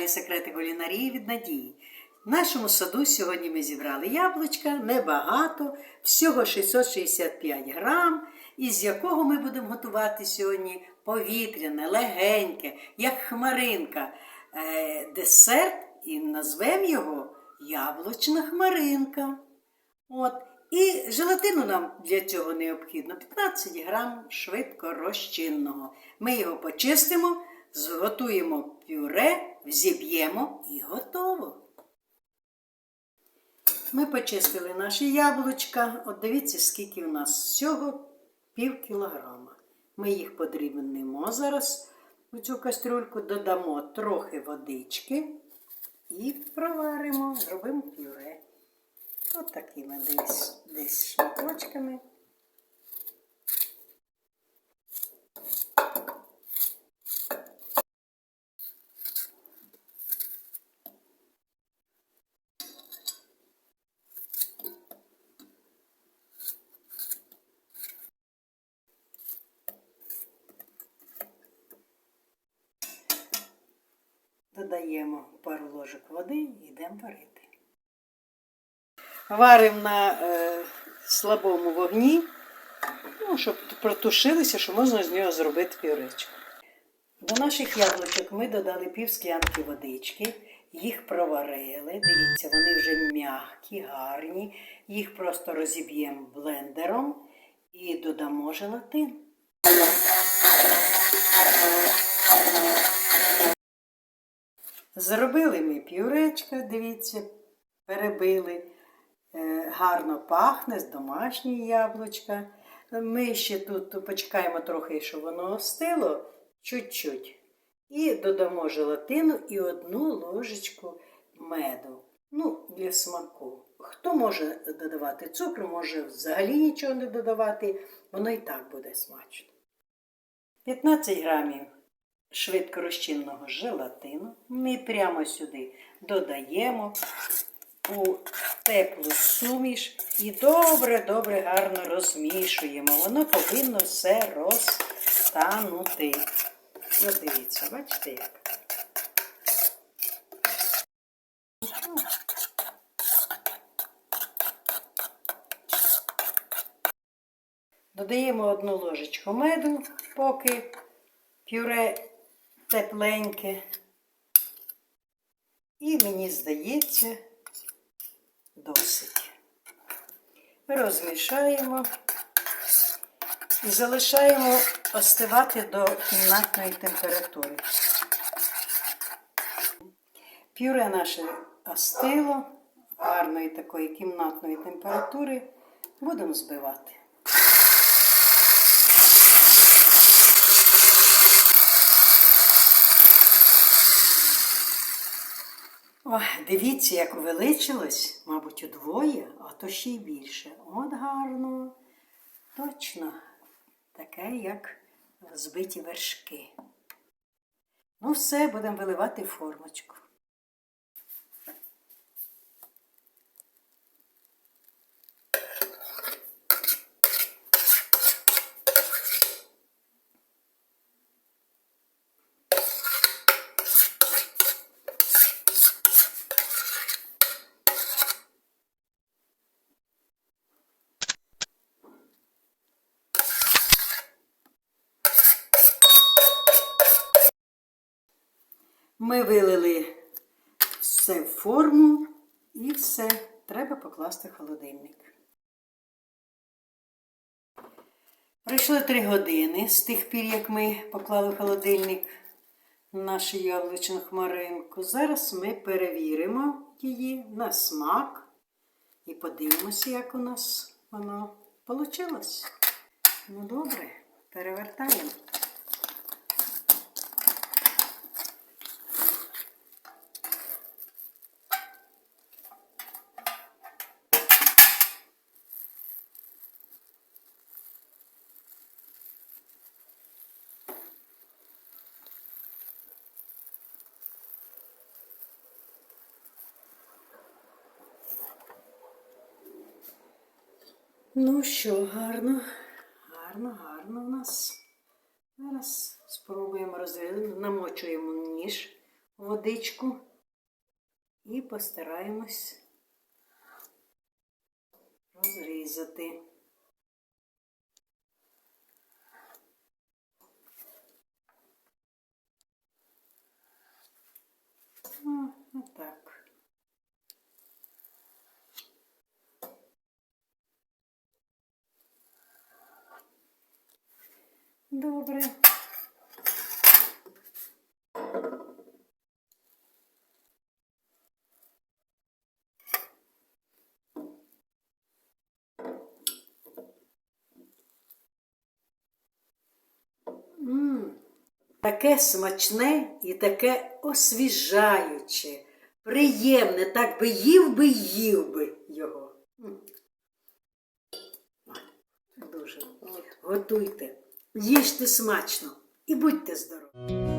каналі Секрети кулінарії від Надії. В нашому саду сьогодні ми зібрали яблучка небагато, всього 665 грам, із якого ми будемо готувати сьогодні повітряне, легеньке, як хмаринка, е, десерт і назвемо його яблучна хмаринка. От. І желатину нам для цього необхідно 15 грам швидко розчинного. Ми його почистимо, зготуємо пюре, взіб'ємо і готово. Ми почистили наші яблучка. От дивіться, скільки у нас всього пів кілограма. Ми їх подрібнемо зараз у цю кастрюльку, додамо трохи водички і проваримо, зробимо пюре. От такими десь, десь Додаємо пару ложок води і йдемо варити. Варимо на е, слабому вогні, ну, щоб протушилися, що можна з нього зробити пюречку. До наших яблучок ми додали пів склянки водички, їх проварили. Дивіться, вони вже м'які, гарні. Їх просто розіб'ємо блендером і додамо желатин. Зробили ми пюречка, дивіться, перебили. Е, Гарно пахне з домашньої яблучка. Ми ще тут почекаємо трохи, щоб воно остило, чуть-чуть. І додамо желатину і одну ложечку меду. Ну, для смаку. Хто може додавати цукру, може взагалі нічого не додавати, воно і так буде смачно. 15 грамів швидкорозчинного желатину ми прямо сюди додаємо у теплу суміш і добре-добре гарно розмішуємо. Воно повинно все розтанути. Ось дивіться, бачите як? Додаємо одну ложечку меду, поки пюре тепленьке. І мені здається, досить. Розмішаємо і залишаємо остивати до кімнатної температури. Пюре наше остило гарної такої кімнатної температури. Будемо збивати. Ой, дивіться, як увеличилось, мабуть, удвоє, а то ще й більше. От гарно. Точно таке, як збиті вершки. Ну, все, будемо виливати формочку. Ми вилили все в форму і все. Треба покласти в холодильник. Пройшло три години з тих пір, як ми поклали в холодильник нашу яблучну хмаринку. Зараз ми перевіримо її на смак і подивимося, як у нас воно вийшло. Ну добре, перевертаємо. Ну що, гарно, гарно, гарно у нас. Зараз спробуємо розв'язати, намочуємо ніж водичку і постараємось розрізати. О, отак. Добре. Таке смачне і таке освіжаюче, приємне, так би їв би їв би його. Дуже. Готуйте, їжте смачно і будьте здорові.